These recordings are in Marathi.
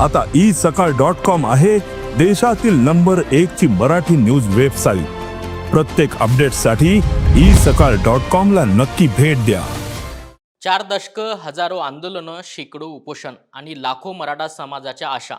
आता ई सकाळ डॉट कॉम आहे देशातील नंबर एक ची मराठी न्यूज वेबसाईट. प्रत्येक अपडेटसाठी ई सकाळ डॉट कॉम ला नक्की भेट द्या. चार दशक हजारो आंदोलनं शेकडो उपोषण आणि लाखो मराठा समाजाच्या आशा.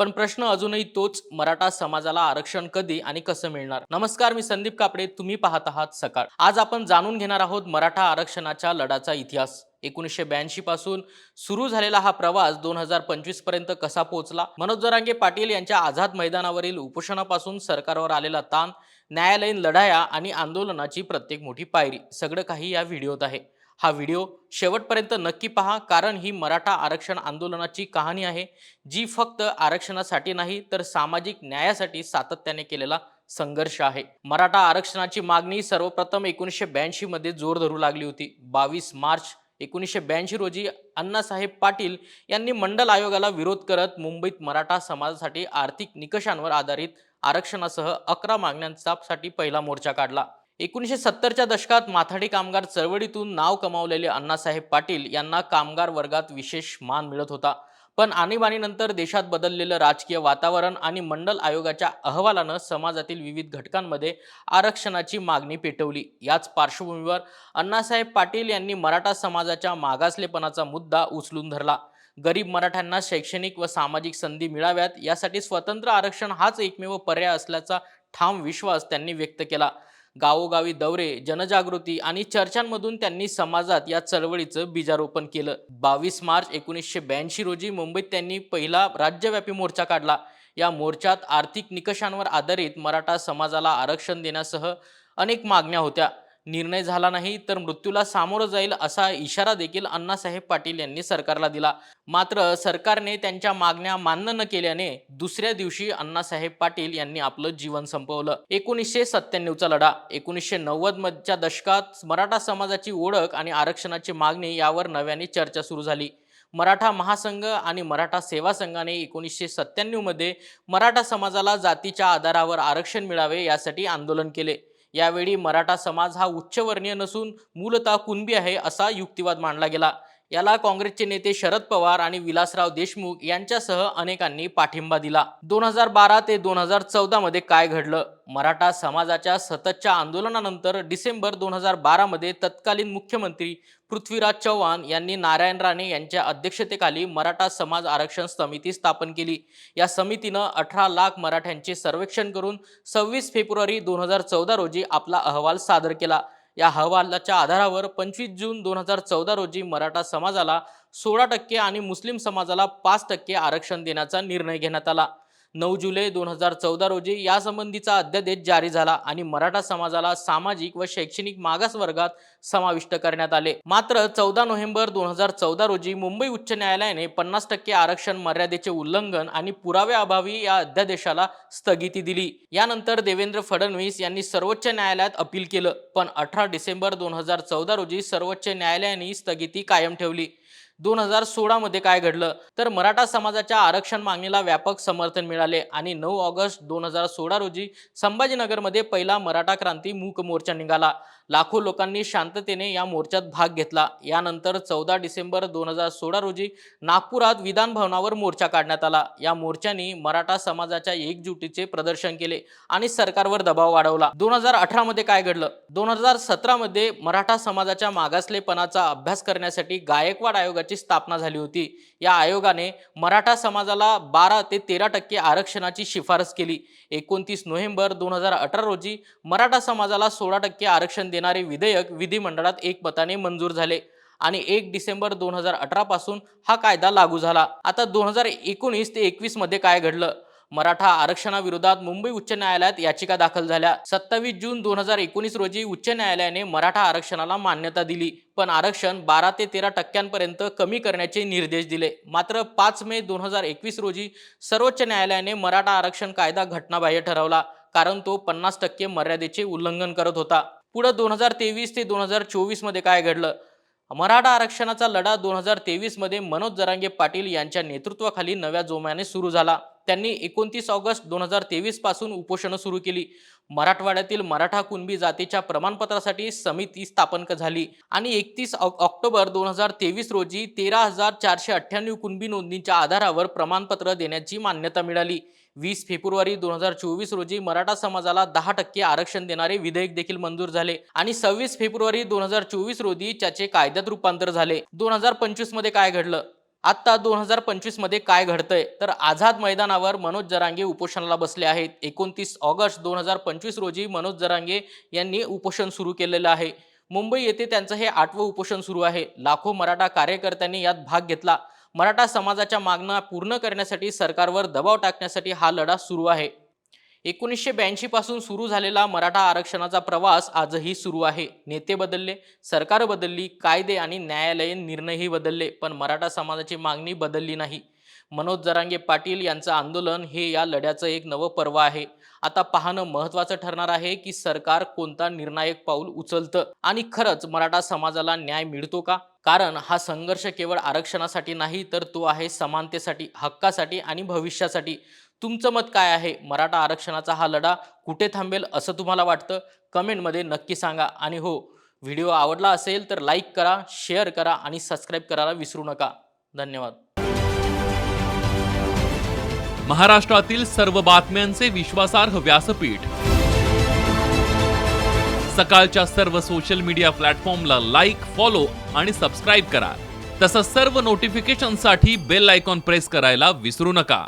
पण प्रश्न अजूनही तोच मराठा समाजाला आरक्षण कधी आणि कसं मिळणार? नमस्कार मी संदीप कापडे तुम्ही पाहत आहात सकाळ. आज आपण जाणून घेणार आहोत मराठा आरक्षणाच्या लढाचा इतिहास. एकोणीसशे ब्याऐंशी पासून सुरू झालेला हा प्रवास दोन हजार पंचवीसपर्यंत कसा पोहोचला? मनोज जरांगे पाटील यांच्या आझाद मैदानावरील उपोषणापासून सरकारवर आलेला ताण न्यायालयीन लढाया आणि आंदोलनाची प्रत्येक मोठी पायरी. सगळं काही या व्हिडिओत आहे. हा व्हिडिओ शेवटपर्यंत नक्की पहा कारण ही मराठा आरक्षण आंदोलनाची कहाणी आहे जी फक्त आरक्षणासाठी नाही तर सामाजिक न्यायासाठी सातत्याने केलेला संघर्ष आहे. मराठा आरक्षणाची मागणी सर्वप्रथम एकोणीसशे ब्याऐंशी मध्ये जोर धरू लागली होती. बावीस मार्च एकोणीसशे ब्याऐंशी रोजी अण्णासाहेब पाटील यांनी मंडल आयोगाला विरोध करत मुंबईत मराठा समाजासाठी आर्थिक निकषांवर आधारित आरक्षणासह अकरा मागण्यांसाठी पहिला मोर्चा काढला. एकोणीसशे सत्तरच्या दशकात माथाडी कामगार चळवळीतून नाव कमावलेले अण्णासाहेब पाटील यांना कामगार वर्गात विशेष मान मिळत होता. पण आणीबाणीनंतर देशात बदललेलं राजकीय वातावरण आणि मंडल आयोगाच्या अहवालानं समाजातील विविध घटकांमध्ये आरक्षणाची मागणी पेटवली. याच पार्श्वभूमीवर अण्णासाहेब पाटील यांनी मराठा समाजाच्या मागासलेपणाचा मुद्दा उचलून धरला. गरीब मराठ्यांना शैक्षणिक व सामाजिक संधी मिळाव्यात यासाठी स्वतंत्र आरक्षण हाच एकमेव पर्याय असल्याचा ठाम विश्वास त्यांनी व्यक्त केला. गावोगावी दौरे जनजागृती आणि चर्चांमधून त्यांनी समाजात या चळवळीचं बीजारोपण केलं. बावीस मार्च एकोणीसशे ब्याऐंशी रोजी मुंबईत त्यांनी पहिला राज्यव्यापी मोर्चा काढला. या मोर्चात आर्थिक निकषांवर आधारित मराठा समाजाला आरक्षण देण्यासह अनेक मागण्या होत्या. निर्णय झाला नाही तर मृत्यूला सामोरं जाईल असा इशारा देखील अण्णासाहेब पाटील यांनी सरकारला दिला. मात्र सरकारने त्यांच्या मागण्या मान्य न केल्याने दुसऱ्या दिवशी अण्णासाहेब पाटील यांनी आपलं जीवन संपवलं. एकोणीसशे सत्त्याण्णवचा लढा एकोणीसशे नव्वद मधच्या दशकात मराठा समाजाची ओळख आणि आरक्षणाची मागणी यावर नव्याने चर्चा सुरू झाली. मराठा महासंघ आणि मराठा सेवा संघाने एकोणीसशे सत्त्याण्णवमध्ये मराठा समाजाला जातीच्या आधारावर आरक्षण मिळावे यासाठी आंदोलन केले. यावेळी मराठा समाज हा उच्चवर्णीय नसून मूलतः कुणबी आहे असा युक्तिवाद मांडला गेला. याला काँग्रेसचे नेते शरद पवार आणि विलासराव देशमुख यांच्यासह अनेकांनी पाठिंबा दिला. दोन हजार बारा ते दोन हजार चौदा मध्ये काय घडलं? मराठा समाजाच्या सततच्या आंदोलनानंतर डिसेंबर दोन हजार बारामध्ये तत्कालीन मुख्यमंत्री पृथ्वीराज चव्हाण यांनी नारायण राणे यांच्या अध्यक्षतेखाली मराठा समाज आरक्षण समिती स्थापन केली. या समितीनं अठरा लाख मराठ्यांचे सर्वेक्षण करून सव्वीस फेब्रुवारी दोन हजार चौदा रोजी आपला अहवाल सादर केला. या अहवालाच्या आधारावर पंचवीस जून दोन हजार चौदा रोजी मराठा समाजाला सोळा टक्के आणि मुस्लिम समाजाला पाच टक्के आरक्षण देण्याचा निर्णय घेण्यात आला. नऊ जुलै दोन हजार चौदा रोजी यासंबंधीचा अध्यादेश जारी झाला आणि मराठा समाजाला सामाजिक व शैक्षणिक मागास वर्गात समाविष्ट करण्यात आले. मात्र चौदा नोव्हेंबर दोन हजार चौदा रोजी मुंबई उच्च न्यायालयाने पन्नास टक्के आरक्षण मर्यादेचे उल्लंघन आणि पुराव्याअभावी या अध्यादेशाला स्थगिती दिली. यानंतर देवेंद्र फडणवीस यांनी सर्वोच्च न्यायालयात अपील केलं पण अठरा डिसेंबर दोन हजार चौदा रोजी सर्वोच्च न्यायालयाने स्थगिती कायम ठेवली. दोन हजार सोळामध्ये काय घडलं? तर मराठा समाजाच्या आरक्षण मागणीला व्यापक समर्थन मिळाले आणि नऊ ऑगस्ट दोन हजार सोळा रोजी संभाजीनगरमध्ये पहिला मराठा क्रांती मूक मोर्चा निघाला. लाखो लोकांनी शांततेने या मोर्चात भाग घेतला. यानंतर चौदा डिसेंबर दोन हजार सोळा रोजी नागपुरात विधान भवनावर मोर्चा काढण्यात आला. या मोर्चाने मराठा समाजाच्या एकजुटीचे प्रदर्शन केले आणि सरकारवर दबाव वाढवला. दोन हजार अठरा मध्ये काय घडलं? दोन हजार सतरा मध्ये मराठा समाजाच्या मागासलेपणाचा अभ्यास करण्यासाठी गायकवाड आयोगाची स्थापना झाली होती. या आयोगाने मराठा समाजाला बारा ते तेरा टक्के आरक्षणाची शिफारस केली. एकोणतीस नोव्हेंबर दोन हजार अठरा रोजी मराठा समाजाला सोळा टक्के आरक्षण देणारे विधेयक विधिमंडळात एकमताने मंजूर झाले आणि एक डिसेंबर दोन हजार अठरा पासून हा कायदा लागू झाला. आता दोन हजार एकोणीस ते एकवीसमध्ये काय घडलं? मराठा आरक्षणाविरोधात मुंबई उच्च न्यायालयात याचिका दाखल झाल्या. सत्तावीस जून दोन हजार एकोणीस रोजी उच्च न्यायालयाने मराठा आरक्षणाला मान्यता दिली पण आरक्षण बारा ते तेरा टक्क्यांपर्यंत कमी करण्याचे निर्देश दिले. मात्र पाच मे दोन हजार एकवीस रोजी सर्वोच्च न्यायालयाने मराठा आरक्षण कायदा घटनाबाह्य ठरवला कारण तो पन्नास टक्के मर्यादेचे उल्लंघन करत होता. पुढे दोन हजार तेवीस ते दोन हजार चोवीसमध्ये काय घडलं? मराठा आरक्षणाचा लढा दोन हजार तेवीसमध्ये मनोज जरांगे पाटील यांच्या नेतृत्वाखाली नव्या जोमाने सुरू झाला. त्यांनी एकोणतीस ऑगस्ट दोन हजार तेवीसपासून उपोषणं सुरू केली. मराठवाड्यातील मराठा कुणबी जातीच्या प्रमाणपत्रासाठी समिती स्थापन झाली आणि एकतीस ऑक्टोबर दोन हजार तेवीस रोजी तेरा हजार चारशे अठ्ठ्याण्णव कुणबी नोंदींच्या आधारावर प्रमाणपत्र देण्याची मान्यता मिळाली. वीस फेब्रुवारी दोन हजार चोवीस रोजी मराठा समाजाला दहा टक्के आरक्षण देणारे विधेयक देखील मंजूर झाले आणि सव्वीस फेब्रुवारी दोन हजार चोवीस रोजी त्याचे कायद्यात रूपांतर झाले. दोन हजार पंचवीसमध्ये काय घडलं? आत्ता दोन हजार पंचवीसमध्ये काय घडतंय? तर आझाद मैदानावर मनोज जरांगे उपोषणाला बसले आहेत. एकोणतीस ऑगस्ट दोन हजार पंचवीस रोजी मनोज जरांगे यांनी उपोषण सुरू केलेलं आहे. मुंबई येथे त्यांचं हे आठवं उपोषण सुरू आहे. लाखो मराठा कार्यकर्त्यांनी यात भाग घेतला. मराठा समाजाच्या मागण्या पूर्ण करण्यासाठी सरकारवर दबाव टाकण्यासाठी हा लढा सुरू आहे. एकोणीसशे ब्याऐंशी पासून सुरू झालेला मराठा आरक्षणाचा प्रवास आजही सुरू आहे. नेते बदलले सरकार बदलली कायदे आणि न्यायालयीन निर्णयही बदलले पण मराठा समाजाची मागणी बदलली नाही. मनोज जरांगे पाटील यांचं आंदोलन हे या लढ्याचं एक नवं पर्व आहे. आता पाहणं महत्त्वाचं ठरणार आहे की सरकार कोणता निर्णायक पाऊल उचलतं आणि खरंच मराठा समाजाला न्याय मिळतो का? कारण हा संघर्ष केवळ आरक्षणासाठी नाही तर तो आहे समानतेसाठी हक्कासाठी आणि भविष्यासाठी. तुमचं मत काय आहे? मराठा आरक्षणाचा हा लढा कुठे थांबेल असं तुम्हाला वाटतं? कमेंटमध्ये नक्की सांगा. आणि हो व्हिडिओ आवडला असेल तर लाईक करा शेअर करा आणि सबस्क्राईब करायला विसरू नका. धन्यवाद. महाराष्ट्रातील सर्व बातम्यांचे विश्वासार्ह व्यासपीठ. सकाळच्या सर्व सोशल मीडिया प्लॅटफॉर्मला लाईक फॉलो आणि सबस्क्राईब करा. तसंच सर्व नोटिफिकेशनसाठी बेल आयकॉन प्रेस करायला विसरू नका.